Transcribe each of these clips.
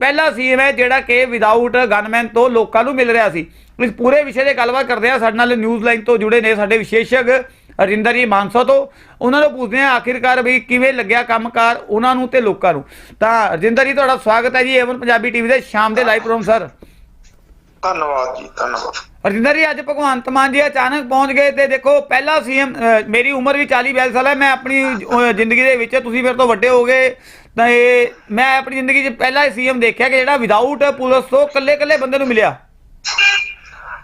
ਪਹਿਲਾ ਸੀਐਮ ਹੈ ਜਿਹੜਾ ਕਿ ਵਿਦਆਊਟ ਗਨਮੈਨ ਤੋਂ ਲੋਕਾਂ ਨੂੰ ਮਿਲ ਰਿਹਾ ਸੀ। ਇਸ ਪੂਰੇ ਵਿਸ਼ੇ ਦੇ ਗੱਲਬਾਤ ਕਰਦੇ ਆ ਸਾਡੇ ਨਾਲ ਨਿਊਜ਼ ਲਾਈਨ ਤੋਂ ਜੁੜੇ ਨੇ ਸਾਡੇ ਵਿਸ਼ੇਸ਼ਕ ਅਰਿੰਦਰ ਜੀ ਮਾਨਸਾ ਤੋਂ। ਉਹਨਾਂ ਨੂੰ ਪੁੱਛਦੇ ਆ ਆਖਿਰਕਾਰ ਵੀ ਕਿਵੇਂ ਲੱਗਿਆ ਕੰਮਕਾਰ ਉਹਨਾਂ ਨੂੰ ਤੇ ਲੋਕਾਂ ਨੂੰ। ਤਾਂ ਅਰਜਿੰਦਰ ਜੀ, ਤੁਹਾਡਾ ਸਵਾਗਤ ਹੈ ਜੀ ਏਵਨ ਪੰਜਾਬੀ ਟੀਵੀ ਦੇ ਸ਼ਾਮ ਦੇ ਲਾਈਵ ਪ੍ਰੋਗਰਾਮ ਸਰ ਧੰਨਵਾਦ ਜੀ ਧੰਨਵਾਦ ਅਰਜਿੰਦਰ ਜੀ ਅੱਜ ਭਗਵੰਤ ਮਾਨ ਜੀ ਅਚਾਨਕ ਪਹੁੰਚ ਗਏ ਤੇ ਦੇਖੋ ਪਹਿਲਾ ਸੀਐਮ ਮੇਰੀ ਉਮਰ ਵੀ 40 42 ਸਾਲ ਹੈ ਮੈਂ ਆਪਣੀ ਜ਼ਿੰਦਗੀ ਦੇ ਵਿੱਚ ਤੁਸੀਂ ਫਿਰ ਤੋਂ ਵੱਡੇ ਹੋ ਗਏ ਤਾਂ ਇਹ ਮੈਂ ਆਪਣੀ ਜ਼ਿੰਦਗੀ 'ਚ ਪਹਿਲਾ ਸੀਐਮ ਦੇਖਿਆ ਕਿ ਜਿਹੜਾ ਵਿਦਆਊਟ ਪੁਲਿਸ ਤੋਂ ਇਕੱਲੇ ਇਕੱਲੇ ਬੰਦੇ ਨੂੰ ਮਿਲਿਆ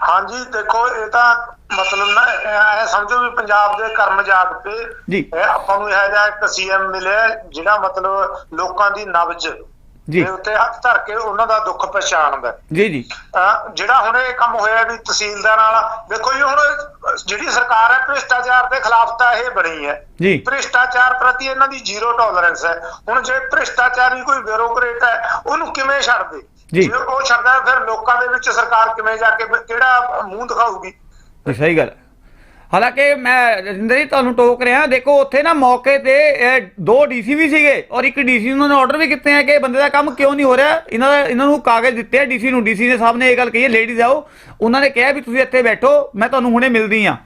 ਹਾਂਜੀ ਦੇਖੋ ਇਹ ਤਾਂ ਮਤਲਬ ਨਾ ਐ ਸਮਝੋ ਵੀ ਪੰਜਾਬ ਦੇ ਕਰਮ ਜਾਗ। ਇਹ ਆਪਾਂ ਨੂੰ ਇਹ ਜਿਹਾ ਇੱਕ ਸੀਐਮ ਮਿਲਿਆ ਜਿਹੜਾ ਮਤਲਬ ਲੋਕਾਂ ਦੀ ਨਬਜ ਜੀ। ਦੇ ਉੱਤੇ ਹੱਥ ਧਰ ਕੇ ਉਹਨਾਂ ਦਾ ਦੁੱਖ ਪਛਾਣਦਾ ਜੀ ਜੀ। ਜਿਹੜਾ ਹੁਣ ਇਹ ਕੰਮ ਹੋਇਆ ਵੀ ਤਹਿਸੀਲਦਾਰ ਵਾਲਾ ਦੇਖੋ ਜੀ ਹੁਣ ਜਿਹੜੀ ਸਰਕਾਰ ਹੈ ਭ੍ਰਿਸ਼ਟਾਚਾਰ ਦੇ ਖਿਲਾਫ ਤਾਂ ਇਹ ਬਣੀ ਹੈ। ਜੀ। ਭ੍ਰਿਸ਼ਟਾਚਾਰ ਪ੍ਰਤੀ ਇਹਨਾਂ ਦੀ ਜ਼ੀਰੋ ਟੋਲਰੈਂਸ ਹੈ। ਹੁਣ ਜੇ ਭ੍ਰਿਸ਼ਟਾਚਾਰੀ ਕੋਈ ਬਿਊਰੋਕਰੇਟ ਹੈ ਉਹਨੂੰ ਕਿਵੇਂ ਛੱਡਦੇ? ਜੀ। ਜੇ ਉਹ ਛੱਡਦਾ ਫਿਰ ਲੋਕਾਂ ਦੇ ਵਿੱਚ ਸਰਕਾਰ ਕਿਵੇਂ ਜਾ ਕੇ ਕਿਹੜਾ ਮੂੰਹ ਦਿਖਾਊਗੀ? ਸਹੀ ਗੱਲ। ਹਾਲਾਂਕਿ ਮੈਂ ਰਜਿੰਦਰ ਜੀ ਤੁਹਾਨੂੰ ਟੋਕ ਰਿਹਾ ਦੇਖੋ ਉੱਥੇ ਨਾ ਮੌਕੇ ਤੇ ਇਹ, ਦੋ ਡੀਸੀ ਵੀ ਸੀਗੇ ਔਰ ਇੱਕ ਡੀਸੀ ਨੂੰ ਉਹਨਾਂ ਨੇ ਆਰਡਰ ਵੀ ਕੀਤੇ ਆ ਕਿ ਬੰਦੇ ਦਾ ਕੰਮ ਕਿਉਂ ਨਹੀਂ ਹੋ ਰਿਹਾ। ਇਹਨਾਂ ਦਾ ਇਹਨਾਂ ਨੂੰ ਕਾਗਜ਼ ਦਿੱਤੇ ਆ ਡੀਸੀ ਨੂੰ ਡੀਸੀ ਨੇ ਸਾਹਿਬ ਨੇ ਇਹ ਗੱਲ ਕਹੀ ਹੈ ਲੇਡੀਜ਼ ਆਓ। ਉਹਨਾਂ ਨੇ ਕਿਹਾ ਵੀ ਤੁਸੀਂ ਇੱਥੇ ਬੈਠੋ ਮੈਂ ਤੁਹਾਨੂੰ ਹੁਣੇ ਮਿਲਦੀ ਆ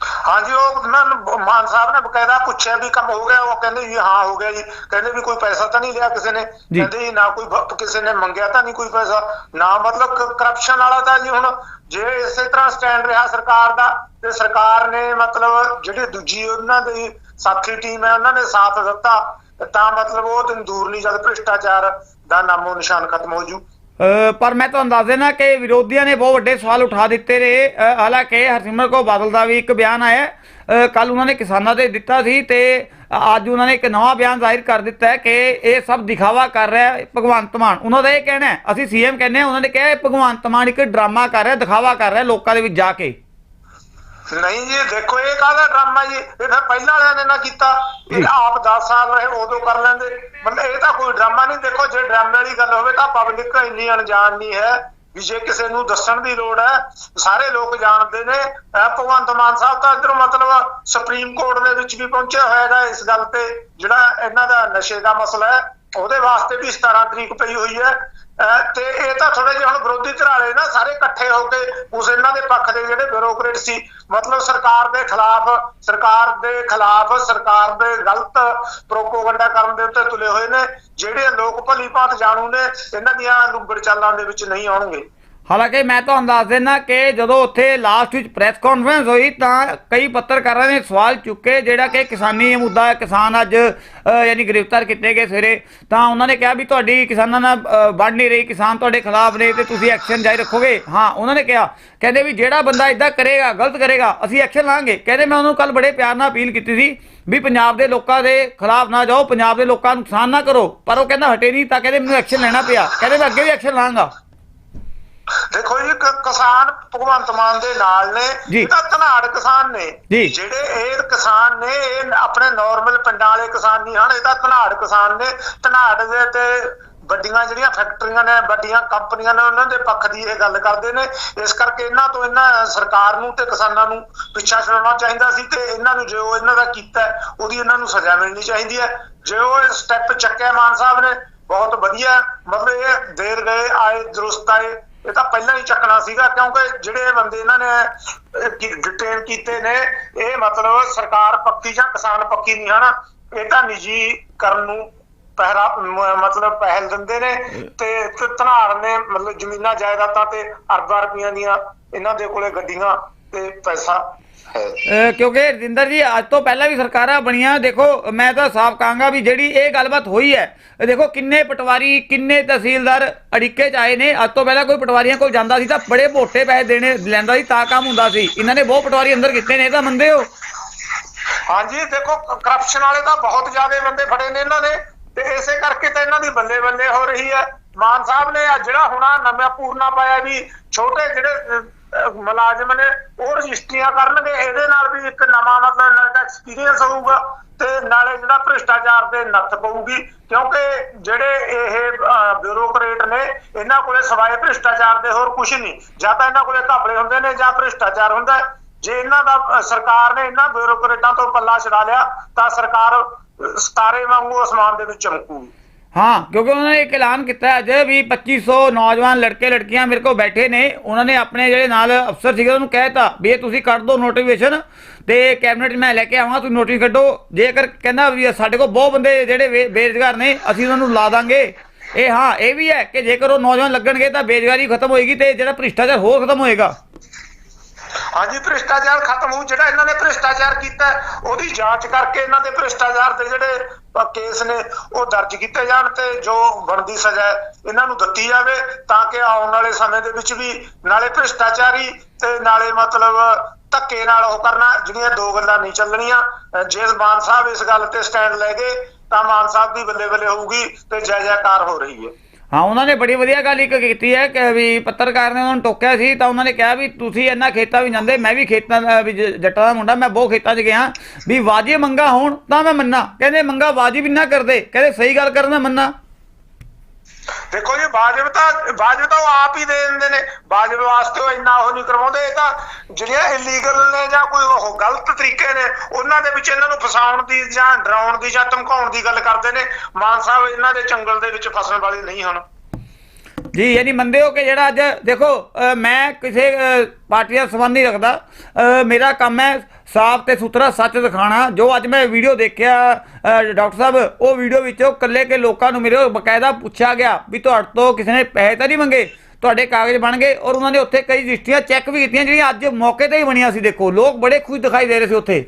ਹਾਂਜੀ ਉਹ ਨਾ ਮਾਨ ਸਾਹਿਬ ਨੇ ਬਕਾਇਦਾ ਪੁੱਛਿਆ ਵੀ ਕੰਮ ਹੋ ਗਿਆ ਉਹ ਕਹਿੰਦੇ ਜੀ ਹਾਂ ਹੋ ਗਿਆ ਜੀ। ਕਹਿੰਦੇ ਵੀ ਕੋਈ ਪੈਸਾ ਤਾਂ ਨਹੀਂ ਲਿਆ ਕਿਸੇ ਨੇ। ਕਹਿੰਦੇ ਜੀ ਨਾ ਕੋਈ ਕਿਸੇ ਨੇ ਮੰਗਿਆ ਤਾਂ ਨਹੀਂ ਕੋਈ ਪੈਸਾ। ਨਾ ਮਤਲਬ ਕਰਪਸ਼ਨ ਵਾਲਾ ਤਾਂ ਜੀ ਹੁਣ ਜੇ ਇਸੇ ਤਰ੍ਹਾਂ ਸਟੈਂਡ ਰਿਹਾ ਸਰਕਾਰ ਦਾ ਤੇ ਸਰਕਾਰ ਨੇ ਮਤਲਬ ਜਿਹੜੀ ਦੂਜੀ ਉਹਨਾਂ ਦੀ ਸਾਥੀ ਟੀਮ ਹੈ ਉਹਨਾਂ ਨੇ ਸਾਥ ਦਿੱਤਾ ਤਾਂ ਮਤਲਬ ਉਹ ਦਿਨ ਦੂਰ ਨਹੀਂ ਜਦ ਭ੍ਰਿਸ਼ਟਾਚਾਰ ਦਾ ਨਾਮੋ ਨਿਸ਼ਾਨ ਖਤਮ ਹੋ ਜੂ। ਪਰ ਮੈਂ ਤੁਹਾਨੂੰ ਦੱਸ ਦੇਣਾ ਕਿ ਵਿਰੋਧੀਆਂ ਨੇ ਬਹੁਤ ਵੱਡੇ ਸਵਾਲ ਉਠਾ ਦਿੱਤੇ ਨੇ। ਹਾਲਾਂਕਿ ਹਰਸਿਮਰਤ ਕੌਰ ਬਾਦਲ ਦਾ ਵੀ ਇੱਕ ਬਿਆਨ ਆਇਆ। ਕੱਲ ਉਹਨਾਂ ਨੇ ਕਿਸਾਨਾਂ ਤੇ ਦਿੱਤਾ ਸੀ ਤੇ ਅੱਜ ਉਹਨਾਂ ਨੇ ਇੱਕ ਨਵਾਂ ਬਿਆਨ ਜ਼ਾਹਿਰ ਕਰ ਦਿੱਤਾ ਹੈ ਕਿ ਇਹ ਸਭ ਦਿਖਾਵਾ ਕਰ ਰਿਹਾ ਹੈ ਭਗਵੰਤ ਮਾਨ। ਉਹਨਾਂ ਦਾ ਇਹ ਕਹਿਣਾ ਹੈ, ਅਸੀਂ ਸੀਐਮ ਕਹਿੰਦੇ ਹਾਂ, ਉਹਨਾਂ ਨੇ ਕਿਹਾ ਭਗਵੰਤ ਮਾਨ ਇੱਕ ਡਰਾਮਾ ਕਰ ਰਿਹਾ, ਦਿਖਾਵਾ ਕਰ ਰਿਹਾ ਲੋਕਾਂ ਦੇ ਵਿੱਚ ਜਾ ਕੇ। ਨਹੀਂ ਜੀ, ਦੇਖੋ ਇਹ ਕਾਹਦਾ ਡਰਾਮਾ ਜੀ? ਇਹ ਫਿਰ ਪਹਿਲਾਂ ਵਾਲਿਆਂ ਨੇ ਨਾ ਕੀਤਾ। ਇਹ ਆਪ 10 ਸਾਲ ਰਹੇ, ਉਦੋਂ ਕਰ ਲੈਂਦੇ। ਮਤਲਬ ਇਹ ਤਾਂ ਕੋਈ ਡਰਾਮਾ ਨਹੀਂ, ਦੇਖੋ ਜੇ ਡਰਾਮੇ ਵਾਲੀ ਗੱਲ ਹੋਵੇ ਤਾਂ ਪਬਲਿਕ ਇੰਨੀ ਅਣਜਾਣ ਨਹੀਂ ਹੈ ਵੀ ਜੇ ਕਿਸੇ ਨੂੰ ਦੱਸਣ ਦੀ ਲੋੜ ਹੈ, ਸਾਰੇ ਲੋਕ ਜਾਣਦੇ ਨੇ। ਭਗਵੰਤ ਮਾਨ ਸਾਹਿਬ ਤਾਂ ਇਧਰੋਂ ਮਤਲਬ ਸੁਪਰੀਮ ਕੋਰਟ ਦੇ ਵਿੱਚ ਵੀ ਪਹੁੰਚਿਆ ਹੋਇਆ ਹੈਗਾ ਇਸ ਗੱਲ ਤੇ, ਜਿਹੜਾ ਇਹਨਾਂ ਦਾ ਨਸ਼ੇ ਦਾ ਮਸਲਾ ਹੈ। ਉਹਦੇ ਵਾਸਤੇ ਵੀ 17 ਤਰੀਕ ਪਈ ਹੋਈ ਹੈ। ਤੇ ਇਹ ਤਾਂ ਥੋੜੇ ਜਿਹੇ ਹੁਣ ਵਿਰੋਧੀ ਧਿਰਾਲੇ ਨਾ ਸਾਰੇ ਇਕੱਠੇ ਹੋ ਕੇ ਉਸ ਇਹਨਾਂ ਦੇ ਪੱਖ ਦੇ ਜਿਹੜੇ ਬਿਊਰੋਕਰੇਟ ਸੀ, ਮਤਲਬ ਸਰਕਾਰ ਦੇ ਖਿਲਾਫ, ਸਰਕਾਰ ਦੇ ਖਿਲਾਫ, ਸਰਕਾਰ ਦੇ ਗਲਤ ਪ੍ਰੋਪੋਗੰਡਾ ਕਰਨ ਦੇ ਉੱਤੇ ਤੁਲੇ ਹੋਏ ਨੇ। ਜਿਹੜੇ ਲੋਕ ਭਲੀ ਭਾਤ ਜਾਣੂ ਨੇ, ਇਹਨਾਂ ਦੀਆਂ ਲੁੰਬੜ ਚਾਲਾਂ ਦੇ ਵਿੱਚ ਨਹੀਂ ਆਉਣਗੇ। ਹਾਲਾਂਕਿ ਮੈਂ ਤੁਹਾਨੂੰ ਦੱਸ ਦਿੰਦਾ ਕਿ ਜਦੋਂ ਉੱਥੇ ਲਾਸਟ ਵਿੱਚ ਪ੍ਰੈਸ ਕਾਨਫਰੰਸ ਹੋਈ ਤਾਂ ਕਈ ਪੱਤਰਕਾਰਾਂ ਨੇ ਸਵਾਲ ਚੁੱਕੇ ਜਿਹੜਾ ਕਿ ਕਿਸਾਨੀ ਮੁੱਦਾ ਹੈ ਕਿਸਾਨ ਅੱਜ ਯਾਨੀ ਗ੍ਰਿਫਤਾਰ ਕੀਤੇ ਗਏ ਸਵੇਰੇ ਤਾਂ ਉਹਨਾਂ ਨੇ ਕਿਹਾ ਵੀ ਤੁਹਾਡੀ ਕਿਸਾਨਾਂ ਨਾਲ ਅ, ਬਣ ਨਹੀਂ ਰਹੀ ਕਿਸਾਨ ਤੁਹਾਡੇ ਖਿਲਾਫ ਨੇ ਤੇ ਤੁਸੀਂ ਐਕਸ਼ਨ ਜਾਰੀ ਰੱਖੋਗੇ। ਹਾਂ ਉਹਨਾਂ ਨੇ ਕਿਹਾ। ਕਹਿੰਦੇ ਵੀ ਜਿਹੜਾ ਬੰਦਾ ਇਦਾਂ ਕਰੇਗਾ ਗਲਤ ਕਰੇਗਾ ਅਸੀਂ ਐਕਸ਼ਨ ਲਾਂਗੇ। ਕਹਿੰਦੇ ਮੈਂ ਉਹਨੂੰ ਕੱਲ ਬੜੇ ਪਿਆਰ ਨਾਲ ਅਪੀਲ ਕੀਤੀ ਸੀ ਵੀ ਪੰਜਾਬ ਦੇ ਲੋਕਾਂ ਦੇ ਖਿਲਾਫ ਨਾ ਜਾਓ ਪੰਜਾਬ ਦੇ ਲੋਕਾਂ ਨੂੰ ਨੁਕਸਾਨ ਨਾ ਕਰੋ। ਪਰ ਉਹ ਕਹਿੰਦਾ ਹਟੇ ਨਹੀਂ ਤਾਂ ਕਹਿੰਦੇ ਮੈਨੂੰ ਐਕਸ਼ਨ ਲੈਣਾ ਪਿਆ। ਕਹਿੰਦੇ ਮੈਂ ਅੱਗੇ ਵੀ ਐਕਸ਼ਨ ਲਾਂਗਾ। ਦੇਖੋ ਜੀ ਕਿਸਾਨ ਭਗਵੰਤ ਮਾਨ ਦੇ ਨਾਲ ਨੇ ਜੀ। ਇਹ ਤਾਂ ਧਨਾੜ ਕਿਸਾਨ ਨੇ। ਜਿਹੜੇ ਇਹ ਕਿਸਾਨ ਨੇ ਇਹ ਆਪਣੇ ਨਾਰਮਲ ਪਿੰਡਾਂ ਵਾਲੇ ਕਿਸਾਨ ਨਹੀਂ ਹਨ ਇਹ ਤਾਂ ਧਨਾੜ ਕਿਸਾਨ ਨੇ ਧਨਾੜ ਦੇ ਤੇ ਵੱਡੀਆਂ ਜਿਹੜੀਆਂ ਫੈਕਟਰੀਆਂ ਨੇ ਵੱਡੀਆਂ ਕੰਪਨੀਆਂ ਨੇ ਉਹਨਾਂ ਦੇ ਪੱਖ ਦੀ ਇਹ ਗੱਲ ਕਰਦੇ ਨੇ ਇਸ ਕਰਕੇ ਇਹਨਾਂ ਤੋਂ ਇਹਨਾਂ ਸਰਕਾਰ ਨੂੰ ਤੇ ਕਿਸਾਨਾਂ ਨੂੰ ਪਿੱਛਾ ਛਡਾਉਣਾ ਚਾਹੀਦਾ ਸੀ ਤੇ ਇਹਨਾਂ ਨੂੰ ਜੋ ਇਹਨਾਂ ਦਾ ਕੀਤਾ ਉਹਦੀ ਇਹਨਾਂ ਨੂੰ ਸਜ਼ਾ ਮਿਲਣੀ ਚਾਹੀਦੀ ਹੈ ਜੇ ਉਹ ਸਟੈਪ ਚੱਕਿਆ ਮਾਨ ਸਾਹਿਬ ਨੇ ਬਹੁਤ ਵਧੀਆ। ਮਤਲਬ ਇਹ ਦੇਰ ਗਏ ਆਏ ਦਰੁਸਤ ਆਏ ਇਹ ਤਾਂ ਪਹਿਲਾਂ ਹੀ ਚੱਕਣਾ ਸੀਗਾ, ਕਿਉਂਕਿ ਜਿਹੜੇ ਬੰਦੇ ਇਹਨਾਂ ਨੇ ਡਿਟੇਨ ਕੀਤੇ ਨੇ, ਇਹ ਮਤਲਬ ਸਰਕਾਰ ਪੱਕੀ ਜਾਂ ਕਿਸਾਨ ਪੱਕੀ ਨਹੀਂ, ਹਨ? ਇਹ ਤਾਂ ਨਿੱਜੀ ਕਰਨ ਨੂੰ ਪਹਿਰਾ ਮਤਲਬ ਪਹਿਲ ਦਿੰਦੇ ਨੇ ਤੇ, ਧਨਾੜ ਨੇ ਮਤਲਬ ਜ਼ਮੀਨਾਂ ਜਾਇਦਾਦਾਂ ਤੇ ਅਰਬਾਂ ਰੁਪਈਆਂ ਦੀਆਂ ਇਹਨਾਂ ਦੇ ਕੋਲੇ ਗੱਡੀਆਂ ਤੇ ਪੈਸਾ ਕਿਉਂਕਿ ਰਜਿੰਦਰ ਜੀ, ਅੱਜ ਤੋਂ ਪਹਿਲਾਂ ਵੀ ਸਰਕਾਰਾਂ ਬਣੀਆਂ, ਦੇਖੋ, ਮੈਂ ਤਾਂ ਸਾਫ਼ ਕਹਾਂਗਾ ਵੀ ਜਿਹੜੀ ਇਹ ਗੱਲਬਾਤ ਹੋਈ ਹੈ ਦੇਖੋ ਕਿੰਨੇ ਪਟਵਾਰੀ, ਕਿੰਨੇ ਤਹਿਸੀਲਦਾਰ ਅੜਿੱਕੇ ਚ ਆਏ ਨੇ, ਅੱਜ ਤੋਂ ਪਹਿਲਾਂ ਕੋਈ ਪਟਵਾਰੀਆਂ ਕੋਲ ਜਾਂਦਾ ਸੀ ਤਾਂ ਬੜੇ ਮੋਟੇ ਪੈਸੇ ਦੇਣੇ, ਲੈਂਦਾ ਸੀ, ਤਾਂ ਕੰਮ ਹੁੰਦਾ ਸੀ। ਇਹਨਾਂ ਨੇ ਬਹੁਤ ਪਟਵਾਰੀ ਅੰਦਰ ਕੀਤੇ ਨੇ ਤਾਂ ਮੰਨਦੇ ਹੋ? ਹਾਂਜੀ, ਦੇਖੋ ਕਰਪਸ਼ਨ ਵਾਲੇ ਤਾਂ ਬਹੁਤ ਜ਼ਿਆਦਾ ਬੰਦੇ ਫੜੇ ਨੇ ਇਹਨਾਂ ਨੇ, ਤੇ ਇਸੇ ਕਰਕੇ ਤਾਂ ਇਹਨਾਂ ਦੀ ਬੱਲੇ ਬੱਲੇ ਹੋ ਰਹੀ ਹੈ। ਮਾਨ ਸਾਹਿਬ ਨੇ ਆਹ ਜਿਹੜਾ ਹੁਣਾ ਨਵਾਂ ਪੂਰਨਾ ਪਾਇਆ ਵੀ, ਛੋਟੇ ਜਿਹੜੇ ਮੁਲਾਜ਼ਮ ਨੇ ਉਹ ਰਜਿਸਟਰੀਆਂ ਕਰਨਗੇ ਇਹਦੇ ਨਾਲ ਵੀ ਇੱਕ ਨਵਾਂ ਮਤਲਬ ਇਹਨਾਂ ਦਾ ਐਕਸਪੀਰੀਅੰਸ ਹੋਊਗਾ ਤੇ ਨਾਲੇ ਜਿਹੜਾ ਭ੍ਰਿਸ਼ਟਾਚਾਰ ਦੇ ਨੱਥ ਪਊਗੀ ਕਿਉਂਕਿ ਜਿਹੜੇ ਇਹ ਬਿਊਰੋਕਰੇਟ ਨੇ ਇਹਨਾਂ ਕੋਲੇ ਸਵਾਏ ਭ੍ਰਿਸ਼ਟਾਚਾਰ ਦੇ ਹੋਰ ਕੁਝ ਨਹੀਂ। ਜਾਂ ਤਾਂ ਇਹਨਾਂ ਕੋਲੇ ਘਾਬਲੇ ਹੁੰਦੇ ਨੇ ਜਾਂ ਭ੍ਰਿਸ਼ਟਾਚਾਰ ਹੁੰਦਾ ਜੇ ਇਹਨਾਂ ਦਾ ਸਰਕਾਰ ਨੇ ਇਹਨਾਂ ਬਿਊਰੋਕਰੇਟਾਂ ਤੋਂ ਪੱਲਾ ਛਡਾ ਲਿਆ ਤਾਂ ਸਰਕਾਰ ਅਹ, ਸਤਾਰੇ ਵਾਂਗੂ ਅਸਮਾਨ ਦੇ ਵਿੱਚ ਚਮਕੂਗੀ। ਹਾਂ। ਕਿਉਂਕਿ ਉਹਨਾਂ ਨੇ ਇੱਕ ਐਲਾਨ ਕੀਤਾ ਹੈ ਅੱਜ ਵੀ 2500 ਨੌਜਵਾਨ ਲੜਕੇ ਲੜਕੀਆਂ ਮੇਰੇ ਕੋਲ ਬੈਠੇ ਨੇ। ਉਹਨਾਂ ਨੇ ਆਪਣੇ ਜਿਹੜੇ ਨਾਲ ਅਫਸਰ ਸੀਗੇ ਉਹਨੂੰ ਕਹਿਤਾ ਵੀ ਇਹ ਤੁਸੀਂ ਕੱਢ ਦਿਓ ਨੋਟੀਫਿਕੇਸ਼ਨ ਤੇ ਕੈਬਨਿਟ ਮੈਂ ਲੈ ਕੇ ਆਵਾਂਗਾ ਤੁਸੀਂ ਨੋਟਿਸ ਕੱਢੋ। ਜੇਕਰ ਕਹਿੰਦਾ ਵੀ ਸਾਡੇ ਕੋਲ ਬਹੁਤ ਬੰਦੇ ਜਿਹੜੇ ਬੇਰੁਜ਼ਗਾਰ ਨੇ ਅਸੀਂ ਉਹਨਾਂ ਨੂੰ ਲਾ ਦਾਂਗੇ। ਇਹ ਹਾਂ ਇਹ ਵੀ ਹੈ ਕਿ ਜੇਕਰ ਉਹ ਨੌਜਵਾਨ ਲੱਗਣਗੇ ਤਾਂ ਬੇਰੁਜ਼ਗਾਰੀ ਖਤਮ ਹੋਏਗੀ ਤੇ ਜਿਹੜਾ ਭ੍ਰਿਸ਼ਟਾਚਾਰ ਹੋਰ ਖਤਮ ਹੋਏਗਾ। ਹਾਂਜੀ ਭ੍ਰਿਸ਼ਟਾਚਾਰ ਖਤਮ ਹੋਊ ਜਿਹੜਾ ਇਹਨਾਂ ਨੇ ਭ੍ਰਿਸ਼ਟਾਚਾਰ ਕੀਤਾ ਹੈ, ਉਹਦੀ ਜਾਂਚ ਕਰਕੇ ਇਹਨਾਂ ਦੇ ਭ੍ਰਿਸ਼ਟਾਚਾਰ ਦੇ ਜਿਹੜੇ ਕੇਸ ਨੇ ਉਹ ਦਰਜ ਕੀਤੇ ਜਾਣ ਤੇ ਜੋ ਬਣਦੀ ਸਜ਼ਾ ਹੈ, ਇਹਨਾਂ ਨੂੰ ਦਿੱਤੀ ਜਾਵੇ ਤਾਂ ਕਿ ਆਉਣ ਵਾਲੇ ਸਮੇਂ ਦੇ ਵਿੱਚ ਵੀ ਨਾਲੇ ਭ੍ਰਿਸ਼ਟਾਚਾਰੀ ਤੇ ਨਾਲੇ ਮਤਲਬ ਧੱਕੇ ਨਾਲ ਉਹ ਕਰਨਾ ਜਿਹੜੀਆਂ ਦੋ ਗੱਲਾਂ ਨਹੀਂ ਚੱਲਣੀਆਂ। ਜੇ ਮਾਨ ਸਾਹਿਬ ਇਸ ਗੱਲ ਤੇ ਸਟੈਂਡ ਲੈ ਗਏ ਤਾਂ ਮਾਨ ਸਾਹਿਬ ਦੀ ਬੱਲੇ ਬੱਲੇ ਹੋਊਗੀ ਤੇ ਜੈ ਜੈਕਾਰ ਹੋ ਰਹੀ ਹੈ। ਹਾਂ, ਉਹਨਾਂ ਨੇ ਬੜੀ ਵਧੀਆ ਗੱਲ ਇੱਕ ਕੀਤੀ ਹੈ ਕਿ ਵੀ ਪੱਤਰਕਾਰ ਨੇ ਉਹਨਾਂ ਨੂੰ ਟੋਕਿਆ ਸੀ, ਤਾਂ ਉਹਨਾਂ ਨੇ ਕਿਹਾ ਵੀ ਤੁਸੀਂ ਇੰਨਾ ਖੇਤਾਂ ਵੀ ਜਾਂਦੇ, ਮੈਂ ਵੀ ਖੇਤਾਂ ਦਾ, ਵੀ ਜੱਟਾਂ ਦਾ ਮੁੰਡਾ, ਮੈਂ ਬਹੁਤ ਖੇਤਾਂ 'ਚ ਗਿਆ, ਵੀ ਵਾਜੇ ਮੰਗਾ ਹੋਣ ਤਾਂ ਮੈਂ ਮੰਨਾ। ਕਹਿੰਦੇ ਮੰਗਾ ਵਾਜib ਵੀ ਨਾ ਕਰਦੇ, ਕਹਿੰਦੇ ਸਹੀ ਗੱਲ ਕਰਨ ਦਾ ਮੰਨਾ। ਦੇਖੋ ਜੀ ਬਾਜਬ ਤਾਂ ਬਾਜਬ ਤਾਂ ਉਹ ਆਪ ਹੀ ਦੇ ਦਿੰਦੇ ਨੇ। ਬਾਜਬ ਵਾਸਤੇ ਉਹ ਇੰਨਾ ਉਹ ਨਹੀਂ ਕਰਵਾਉਂਦੇ। ਇਹ ਤਾਂ ਜਿਹੜੀਆਂ ਇਲੀਗਲ ਨੇ ਜਾਂ ਕੋਈ ਉਹ ਗਲਤ ਤਰੀਕੇ ਨੇ, ਉਹਨਾਂ ਦੇ ਵਿੱਚ ਇਹਨਾਂ ਨੂੰ ਫਸਾਉਣ ਦੀ ਜਾਂ ਡਰਾਉਣ ਦੀ ਜਾਂ ਧਮਕਾਉਣ ਦੀ ਗੱਲ ਕਰਦੇ ਨੇ। ਮਾਨ ਸਾਹਿਬ, ਇਹਨਾਂ ਦੇ ਚੰਗਲ ਦੇ ਵਿੱਚ ਫਸਣ ਵਾਲੇ ਨਹੀਂ ਹਨ ਜੀ, ਯਾਨੀ ਮੰਨਦੇ ਹੋ ਕਿ ਜਿਹੜਾ ਅੱਜ, ਦੇਖੋ ਮੈਂ ਕਿਸੇ ਪਾਰਟੀ ਦਾ ਸੰਬੰਧ ਨਹੀਂ ਰੱਖਦਾ। ਮੇਰਾ ਕੰਮ ਹੈ ਸਾਫ਼ ਤੇ ਸੁਥਰਾ ਸੱਚ ਦਿਖਾਣਾ ਜੋ ਅੱਜ ਮੈਂ ਵੀਡੀਓ ਦੇਖਿਆ ਡਾਕਟਰ ਸਾਹਿਬ, ਉਹ ਵੀਡੀਓ ਵਿੱਚੋਂ ਕੱਲੇ ਕੇ ਲੋਕਾਂ ਨੂੰ ਮੇਰੇ ਬਕਾਇਦਾ ਪੁੱਛਿਆ ਗਿਆ ਵੀ ਤੁਹਾਡੇ ਤੋਂ ਕਿਸੇ ਨੇ ਪੈਸੇ ਤਾਂ ਨਹੀਂ ਮੰਗੇ? ਤੁਹਾਡੇ ਕਾਗਜ਼ ਬਣ ਗਏ ਔਰ ਉਹਨਾਂ ਨੇ ਉੱਥੇ ਕਈ ਰਜਿਸਟਰੀਆਂ ਚੈੱਕ ਵੀ ਕੀਤੀਆਂ ਜਿਹੜੀਆਂ ਅੱਜ ਮੌਕੇ ਤੇ ਹੀ ਬਣੀਆਂ ਸੀ। ਦੇਖੋ, ਲੋਕ ਬੜੇ ਖੁਸ਼ ਦਿਖਾਈ ਦੇ ਰਹੇ ਸੀ ਉੱਥੇ।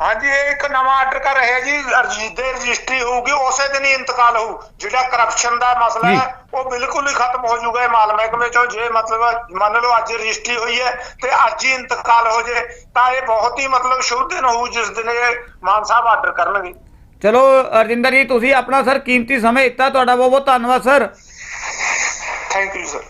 ਹਾਂਜੀ ਇਹ ਇੱਕ ਨਵਾਂ ਆਰਡਰ ਕਰ ਰਿਹਾ ਜੀ। ਰਜਿ- ਦੇ ਰਜਿਸਟਰੀ ਹੋਊਗੀ ਉਸੇ ਦਿਨ ਹੀ ਇੰਤਕਾਲ ਹੋਊ। ਜਿਹੜਾ ਕਰਪਸ਼ਨ ਦਾ ਮਸਲਾ। ਹੈ ਉਹ ਬਿਲਕੁਲ ਹੀ ਖਤਮ ਹੋ ਜਾਊਗਾ ਇਹ ਮਾਲ ਮਹਿਕਮੇ ਚੋਂ। ਜੇ ਮਤਲਬ ਮੰਨ ਲਓ ਅੱਜ ਰਜਿਸਟਰੀ ਹੋਈ ਹੈ ਤੇ ਅੱਜ ਹੀ ਇੰਤਕਾਲ ਹੋ ਜੇ ਤਾਂ ਇਹ ਬਹੁਤ ਹੀ ਮਤਲਬ ਸ਼ੁਭ ਦਿਨ ਹੋਊ ਜਿਸ ਦਿਨ ਇਹ ਮਾਨ ਸਾਹਿਬ ਆਰਡਰ ਕਰਨਗੇ। ਚਲੋ ਅਰਜਿੰਦਰ ਜੀ ਤੁਸੀਂ ਆਪਣਾ ਸਰ ਕੀਮਤੀ ਸਮਾਂ ਦਿੱਤਾ ਤੁਹਾਡਾ ਬਹੁਤ ਬਹੁਤ ਧੰਨਵਾਦ sir thank you sir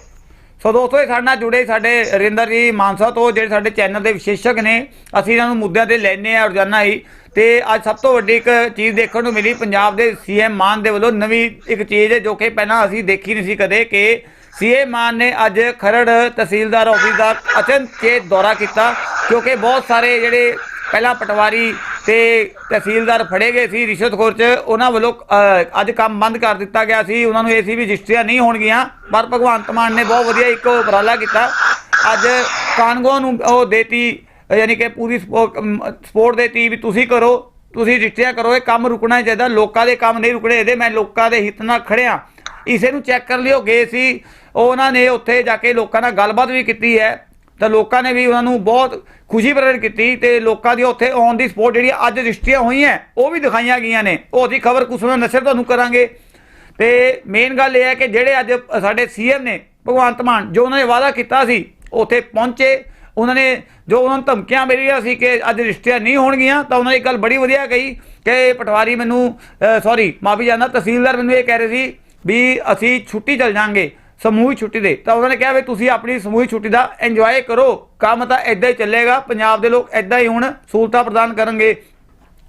so ਦੋਸਤੋ, ਇਹ ਸਾਡੇ ਨਾਲ ਜੁੜੇ ਸਾਡੇ ਰਿੰਦਰ ਜੀ ਮਾਨਸਾ ਤੋਂ, ਜਿਹੜੇ ਸਾਡੇ ਚੈਨਲ ਦੇ ਵਿਸ਼ੇਸ਼ਕ ਨੇ। ਅਸੀਂ ਇਹਨਾਂ ਨੂੰ ਮੁੱਦਿਆਂ ਤੇ ਲੈਣੇ ਆ ਰੋਜ਼ਾਨਾ ਹੀ। ਤੇ ਅੱਜ ਸਭ ਤੋਂ ਵੱਡੀ ਇੱਕ ਚੀਜ਼ ਦੇਖਣ ਨੂੰ ਮਿਲੀ, ਪੰਜਾਬ ਦੇ ਸੀਐਮ ਮਾਨ ਦੇ ਵੱਲੋਂ ਨਵੀਂ ਇੱਕ ਚੀਜ਼ ਹੈ, ਜੋ ਕਿ ਪਹਿਲਾਂ ਅਸੀਂ ਦੇਖੀ ਨਹੀਂ ਸੀ ਕਦੇ ਕਿ ਸੀਐਮ ਮਾਨ ਨੇ ਅੱਜ ਖਰੜ ਤਹਿਸੀਲਦਾਰ ਆਫਿਸ ਦਾ ਅਚਨਚੇਤ ਦੌਰਾ ਕੀਤਾ, ਕਿਉਂਕਿ ਬਹੁਤ ਸਾਰੇ ਜਿਹੜੇ ਪਹਿਲਾਂ ਪਟਵਾਰੀ ਤੇ ਤਹਿਸੀਲਦਾਰ ਫੜੇ ਗਏ ਸੀ ਰਿਸ਼ਵਤਖੋਰ ਚ, ਉਹਨਾਂ ਵੱਲੋਂ ਅੱਜ ਕੰਮ ਬੰਦ ਕਰ ਦਿੱਤਾ ਗਿਆ ਸੀ। ਉਹਨਾਂ ਨੂੰ ਇਹ ਸੀ ਵੀ ਰਜਿਸਟਰੀਆਂ ਨਹੀਂ ਹੋਣਗੀਆਂ ਪਰ ਭਗਵੰਤ ਮਾਨ ਨੇ ਬਹੁਤ ਵਧੀਆ ਇੱਕ ਉਪਰਾਲਾ ਕੀਤਾ। ਅੱਜ ਕਾਨੂੰਗੋ ਨੂੰ ਉਹ ਦੇਤੀ, ਯਾਨੀ ਕਿ ਪੂਰੀ ਸਪੋਰਟ ਦੇਤੀ ਵੀ ਤੁਸੀਂ ਕਰੋ, ਤੁਸੀਂ ਰਜਿਸਟਰੀਆਂ ਕਰੋ, ਇਹ ਕੰਮ ਰੁਕਣਾ ਚਾਹੀਦਾ। ਲੋਕਾਂ ਦੇ ਕੰਮ ਨਹੀਂ ਰੁਕਣੇ ਇਹਦੇ। ਮੈਂ ਲੋਕਾਂ ਦੇ ਹਿੱਤ ਨਾਲ ਖੜਿਆ ਇਸੇ ਨੂੰ ਚੈੱਕ ਕਰਨ ਲਈ ਉਹ ਗਏ ਸੀ। ਉਹਨਾਂ ਨੇ ਉੱਥੇ ਜਾ ਕੇ ਲੋਕਾਂ ਨਾਲ ਗੱਲਬਾਤ ਵੀ ਕੀਤੀ ਹੈ। ਤਾਂ ਲੋਕਾਂ ਨੇ ਵੀ ਉਹਨਾਂ ਨੂੰ ਬਹੁਤ ਖੁਸ਼ੀ ਪ੍ਰਗਟ ਕੀਤੀ ਤੇ ਲੋਕਾਂ ਦੀ ਉੱਥੇ ਔਨ ਦੀ ਸਪੋਰਟ ਜਿਹੜੀ ਅੱਜ ਰਜਿਸਟਰੀਆਂ ਹੋਈਆਂ, ਉਹ ਵੀ ਦਿਖਾਈਆਂ ਗਈਆਂ ਨੇ। ਉਹ ਅਸੀਂ ਖਬਰ ਕੁਝ ਨਸ਼ਰ ਤੁਹਾਨੂੰ ਕਰਾਂਗੇ। ਤੇ ਮੇਨ ਗੱਲ ਇਹ ਹੈ ਕਿ ਜਿਹੜੇ ਅੱਜ ਸਾਡੇ ਸੀਐਮ ਨੇ, ਭਗਵੰਤ ਮਾਨ, ਜੋ ਉਹਨਾਂ ਨੇ ਵਾਅਦਾ ਕੀਤਾ ਸੀ, ਉੱਥੇ ਪਹੁੰਚੇ। ਉਹਨਾਂ ਨੇ ਜੋ ਉਹਨਾਂ ਨੂੰ ਧਮਕੀਆਂ ਮਿਲੀਆਂ ਸੀ ਕਿ ਅੱਜ ਰਜਿਸਟਰੀਆਂ ਨਹੀਂ ਹੋਣਗੀਆਂ, ਤਾਂ ਉਹਨਾਂ ਨੇ ਇੱਕ ਗੱਲ ਬੜੀ ਵਧੀਆ ਕਹੀ ਕਿ ਪਟਵਾਰੀ ਮੈਨੂੰ ਸੌਰੀ ਮਾਫੀ ਜਾਂਦਾ ਤਹਿਸੀਲਦਾਰ ਮੈਨੂੰ ਇਹ ਕਹਿ ਰਹੇ ਸੀ ਵੀ ਅਸੀਂ ਛੁੱਟੀ ਚਲ ਜਾਾਂਗੇ। ਸਮੂਹਿਕ ਛੁੱਟੀ ਦੇ। ਤਾਂ ਉਹਨਾਂ ਨੇ ਕਿਹਾ ਵੀ ਤੁਸੀਂ ਆਪਣੀ ਸਮੂਹਿਕ ਛੁੱਟੀ ਦਾ ਇੰਜੋਏ ਕਰੋ। ਕੰਮ ਤਾਂ ਇਦਾਂ ਹੀ ਚੱਲੇਗਾ। ਪੰਜਾਬ ਦੇ ਲੋਕ ਇਦਾਂ ਹੀ ਹੁਣ ਸਹੂਲਤਾਂ ਪ੍ਰਦਾਨ ਕਰਨਗੇ।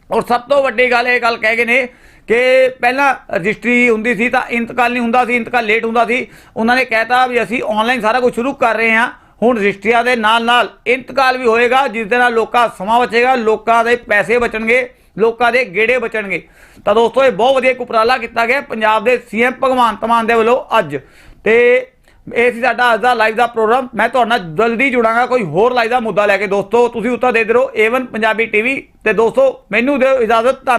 ਔਰ ਸਭ ਤੋਂ ਵੱਡੀ ਗੱਲ ਇਹ ਗੱਲ ਕਹਿ ਗਏ ਨੇ ਕਿ ਪਹਿਲਾਂ ਰਜਿਸਟਰੀ ਹੁੰਦੀ ਸੀ ਤਾਂ ਇੰਤਕਾਲ ਨਹੀਂ ਹੁੰਦਾ ਸੀ, ਇੰਤਕਾਲ ਲੇਟ ਹੁੰਦਾ ਸੀ। ਉਹਨਾਂ ਨੇ ਕਹਿਤਾ ਵੀ ਅਸੀਂ ਆਨਲਾਈਨ ਸਾਰਾ ਕੁਝ ਸ਼ੁਰੂ ਕਰ ਰਹੇ ਹਾਂ। ਹੁਣ ਰਜਿਸਟਰੀਆਂ ਦੇ ਨਾਲ ਨਾਲ ਇੰਤਕਾਲ ਵੀ ਹੋਏਗਾ, ਜਿਸ ਦੇ ਨਾਲ ਲੋਕਾਂ ਦਾ ਸਮਾਂ ਬਚੇਗਾ, ਲੋਕਾਂ ਦੇ ਪੈਸੇ ਬਚਣਗੇ, ਲੋਕਾਂ ਦੇ ਗੇੜੇ ਬਚਣਗੇ। ਤਾਂ ਦੋਸਤੋ, ਇਹ ਬਹੁਤ ਵਧੀਆ ਇੱਕ ਉਪਰਾਲਾ ਕੀਤਾ ਗਿਆ ਪੰਜਾਬ ਦੇ ਸੀਐਮ ਭਗਵੰਤ ਮਾਨ ਦੇ ਵੱਲੋਂ ਅੱਜ। ਤੇ ਇਹ ਸੀ ਸਾਡਾ ਅੱਜ ਦਾ ਲਾਈਵ ਦਾ ਪ੍ਰੋਗਰਾਮ ਮੈਂ ਤੁਹਾਡਾ ਜਲਦੀ ਜੁੜਾਂਗਾ, ਕੋਈ ਹੋਰ ਲਾਈਵ ਦਾ ਮੁੱਦਾ ਲੈ ਕੇ। ਦੋਸਤੋ, ਤੁਸੀਂ ਉੱਤਰ ਦੇ ਦਿਓ। ਏਵਨ ਪੰਜਾਬੀ ਟੀਵੀ ਤੇ ਦੋਸਤੋ, ਮੈਨੂੰ ਦਿਓ ਇਜਾਜ਼ਤ। ਧੰਨ-